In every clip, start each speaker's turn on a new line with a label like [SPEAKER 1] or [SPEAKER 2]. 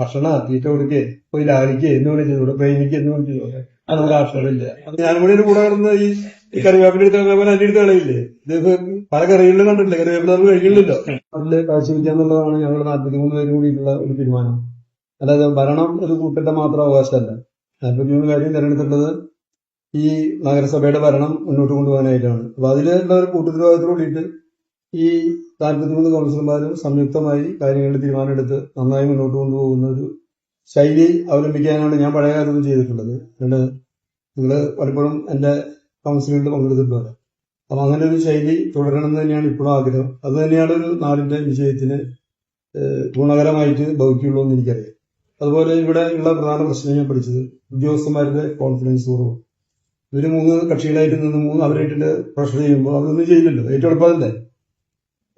[SPEAKER 1] ഭക്ഷണം തീറ്റ കൊടുക്കേ പോയി ലാളിക്കേ എന്ന് വേണ്ടി പ്രേമിക്ക് എന്ന് വേണ്ടി ചെയ്തോടെ അത് നമുക്ക് ആവശ്യമില്ല. ഞാൻ കൂടി ഒരു കൂടെ കിടന്ന് ഈ ഈ അടുത്ത് കളയുമ്പോൾ അതിന്റെ അടുത്ത് കളയില്ലേ? ഇത് പല കറികളിലും കണ്ടിട്ടില്ലേ? കറിവേപ്പില നമുക്ക് കഴിക്കുന്നില്ലല്ലോ. അതിൽ കാഴ്ചവെക്കുക എന്നുള്ളതാണ് ഞങ്ങൾ നാൽപ്പത്തിമൂന്ന് പേരും കൂടിയിട്ടുള്ള ഒരു തീരുമാനം. അതായത് ഭരണം ഒരു കൂട്ടത്തെ മാത്രം അവകാശമല്ല. നാൽപ്പത്തിമൂന്ന് കാര്യം തിരഞ്ഞെടുത്തുള്ളത് ഈ നഗരസഭയുടെ ഭരണം മുന്നോട്ട് കൊണ്ടുപോകാനായിട്ടാണ്. അപ്പൊ അതിലുള്ള ഒരു കൂട്ടുത്തരവാദിത്തം കൂടിയിട്ട് ഈ നാൽപ്പത്തിമൂന്ന് കൗൺസിലർമാരും സംയുക്തമായി കാര്യങ്ങളുടെ തീരുമാനമെടുത്ത് നന്നായി മുന്നോട്ട് കൊണ്ടുപോകുന്ന ഒരു ശൈലി അവലംബിക്കാനാണ് ഞാൻ പഴയ കാലത്ത് ചെയ്തിട്ടുള്ളത്. അതുകൊണ്ട് നിങ്ങൾ പലപ്പോഴും എന്റെ കൗൺസിലുകളിൽ പങ്കെടുത്തിട്ടുള്ളത് അപ്പം അങ്ങനെ ഒരു ശൈലി തുടരണം എന്ന് തന്നെയാണ് ഇപ്പോഴും ആഗ്രഹം. അത് തന്നെയാണ് ഒരു നാടിന്റെ വിജയത്തിന് ഗുണകരമായിട്ട് ഭവിക്കുള്ളൂ എന്ന് എനിക്കറിയാം. അതുപോലെ ഇവിടെ ഉള്ള പ്രധാന പ്രശ്നം ഞാൻ പഠിച്ചത് ഉദ്യോഗസ്ഥന്മാരുടെ കോൺഫിഡൻസ് കുറവ് ഇവർ മൂന്ന് കക്ഷികളായിട്ട് നിന്ന് മൂന്ന് അവരായിട്ട് പ്രഷർ ചെയ്യുമ്പോൾ അവരൊന്നും ചെയ്യില്ലല്ലോ ഏറ്റവും എളുപ്പമല്ലേ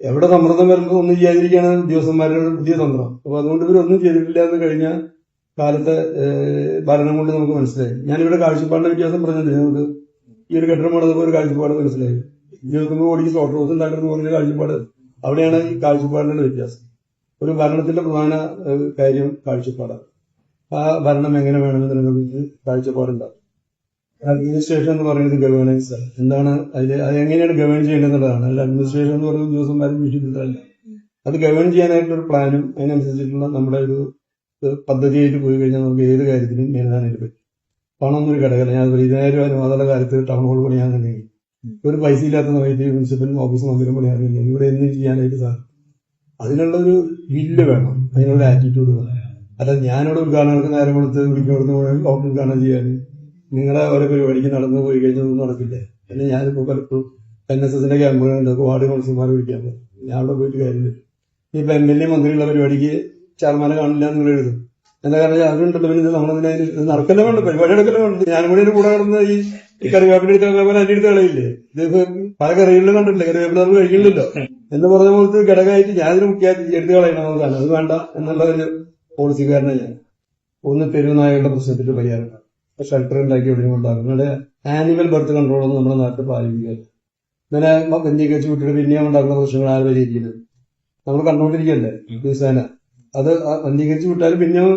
[SPEAKER 1] എവിടെ സമ്മർദ്ദം വരുമ്പോൾ ഒന്നും ചെയ്യാതിരിക്കുകയാണ് ഉദ്യോഗസ്ഥന്മാരുടെ പുതിയ തന്ത്രം. അപ്പൊ അതുകൊണ്ട് ഇവരൊന്നും ചെയ്തിട്ടില്ല എന്ന് കഴിഞ്ഞ കാലത്തെ ഭരണം കൊണ്ട് നമുക്ക് മനസ്സിലായി. ഞാനിവിടെ കാഴ്ചപ്പാടിന്റെ വ്യത്യാസം പറഞ്ഞില്ലേ നമുക്ക് ഈ ഒരു കെട്ടിടം പണിതപ്പോൾ ഒരു കാഴ്ചപ്പാട് മനസ്സിലായി. ഇരുപത്തൊമ്പത് കോടിക്ക് ഷോർട്ട് ഹൗസ് ഉണ്ടാക്കുന്ന പറഞ്ഞ കാഴ്ചപ്പാട് അവിടെയാണ് ഈ കാഴ്ചപ്പാടിന്റെ വ്യത്യാസം. ഒരു ഭരണത്തിന്റെ പ്രധാന കാര്യം കാഴ്ചപ്പാടാണ്. ആ ഭരണം എങ്ങനെ വേണമെന്ന് കാഴ്ചപ്പാടുണ്ടാകും. അഡ്മിനിസ്ട്രേഷൻ എന്ന് പറയുന്നത് ഗവേണൻസ് ആണ്. എന്താണ് അതിൽ അത് എങ്ങനെയാണ് ഗവേൺ ചെയ്യേണ്ടതെന്നുള്ളതാണ്. അല്ല അഡ്മിനിസ്ട്രേഷൻ എന്ന് പറയുന്നത് ദിവസം വീട്ടിലല്ല അത് ഗവേൺ ചെയ്യാനായിട്ടുള്ള ഒരു പ്ലാനും അതിനനുസരിച്ചിട്ടുള്ള നമ്മുടെ ഒരു പദ്ധതിയായിട്ട് പോയി കഴിഞ്ഞാൽ നമുക്ക് ഏത് കാര്യത്തിനും നേരിടാനായിട്ട് പറ്റും. പണം എന്നൊരു ഘടകമല്ല. ഞാൻ ഇരുപതിനായിരം അനുവാദമുള്ള കാര്യത്തിൽ ടൗൺ ഹോൾ പണിയാന്നുണ്ടെങ്കിൽ ഒരു പൈസ ഇല്ലാത്ത സമയത്ത് മുനിസിപ്പൽ ഓഫീസ് മന്ദിരം പണിയാന്നുണ്ടെങ്കിൽ ഇവിടെ എന്ത് ചെയ്യാനായിട്ട് സാധിക്കും? അതിനുള്ള ഒരു വില്ല് വേണം. അതിനുള്ള ആറ്റിറ്റ്യൂഡ് വേണം. അല്ലാതെ ഞാനിവിടെ ഉദ്ഘാടനങ്ങൾക്ക് നേരം കൊടുത്ത് വിളിക്കുന്നത് ഉദ്ഘാടനം ചെയ്യാൻ നിങ്ങളെ ഓരോ പരിപാടിക്ക് നടന്നു പോയി കഴിഞ്ഞൊന്നും നടക്കില്ലേ. പിന്നെ ഞാനിപ്പോ പലപ്പോഴും എൻ എസ് എസിന്റെ ക്യാമ്പുകളുണ്ട് വാർഡ് കൗൺസിലർമാർ വിളിക്കാൻ ഞാൻ അവിടെ പോയിട്ട് കാര്യമില്ല ഇപ്പൊ എം എൽ എ മന്ത്രിയുള്ള പരിപാടിക്ക് ചെയർമാനെ കാണില്ല നിങ്ങൾ എഴുതും. എന്താ കാരണം? അതുണ്ടല്ലോ. പിന്നെ നമ്മളതിനെ നടക്കല്ലേ വേണ്ട പരിപാടി എടുക്കലേ വേണ്ട ഞാനും കൂടി കൂടെ കിടന്ന് ഈ ഈ കറിവേപ്പിന്റെ അടുത്ത് കളയുമ്പോൾ അതിന്റെ അടുത്ത് കളയില്ലേ? ഇത് പല കറികളിലും കണ്ടില്ല കറിവേപ്പില നമ്മൾ കഴിക്കില്ലല്ലോ എന്ന് പറഞ്ഞ പോലത്തെ ഘടകമായിട്ട് ഞാൻ അതിന് മുഖ്യമായിട്ട് എടുത്ത് കളയണം എന്നതാണ് അത് വേണ്ട എന്നുള്ള ഒരു പോളിസിക്കാരനെ ഞാൻ. ഒന്ന് തെരുവ് നായകളുടെ പ്രശ്നത്തിന്റെ പരിഹാരം ഷെൽട്ടർ ഉണ്ടാക്കി എവിടെയും ഇവിടെ ആനിമൽ ബർത്ത് കൺട്രോൾ ഒന്നും നമ്മുടെ നാട്ടിൽ പാലിക്കുക ഇങ്ങനെ വെഞ്ചിക്കച്ച് വിട്ടിട്ട് പിന്നെയും ഉണ്ടാക്കുന്ന പ്രശ്നങ്ങൾ ആരും പരിഹരിക്കുന്നത് നമ്മൾ കണ്ടുകൊണ്ടിരിക്കല്ലേ ദിവസേന അത് വന്ധീകരിച്ച് വിട്ടാലും പിന്നെയും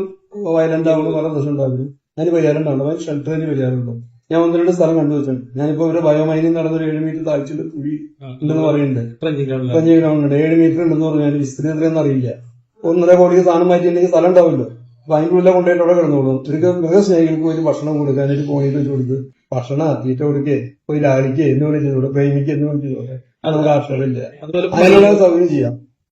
[SPEAKER 1] വയലന്റ് ആവുമ്പോൾ പല പ്രശ്നം ഉണ്ടാകും അതിന് പരിഹാരം ഉണ്ടാവും അതിന് ഷെൽട്ടറിന് പരിഹാരം ഉണ്ടാവും ഞാൻ ഒന്ന് രണ്ട് സ്ഥലം കണ്ടു വെച്ചിട്ടുണ്ട് ഞാനിപ്പോ ഒരു ബയോമൈനിങ് നടന്ന ഒരു ഏഴ് മീറ്റർ താഴ്ചയിൽ കുഴി ഉണ്ടെന്ന് പറയുന്നുണ്ട്. പഞ്ച് ഗ്രൗണ്ട് ഉണ്ട്. ഏഴ് മീറ്റർ ഉണ്ടെന്ന് പറഞ്ഞാൽ വിസ്തൃതി എത്രയെന്ന് അറിയില്ല. ഒന്നര കോടിക്ക് സാധനം എനിക്ക് സ്ഥലം ഉണ്ടാവില്ലോ. അപ്പൊ അതിന്റെ ഉള്ളിൽ കൊണ്ടുപോയിട്ട് അവിടെ കിടന്നോളൂ. ഇവർക്ക് മൃഗസ്നേഹികൾക്ക് പോയി ഭക്ഷണം കൊടുക്കാനായിട്ട് പോയിട്ട് വെച്ച് കൊടുത്ത് ഭക്ഷണം തീറ്റ കൊടുക്കേ പോയി ലാളിക്കേ എന്ന് വിളിച്ചു ചെയ്തോളൂ പ്രേമിക്കുക എന്ന് അത് നമുക്ക് ആക്ഷേപമില്ല
[SPEAKER 2] അതുപോലെ
[SPEAKER 1] അതിനുള്ള സൗകര്യം ചെയ്യാം.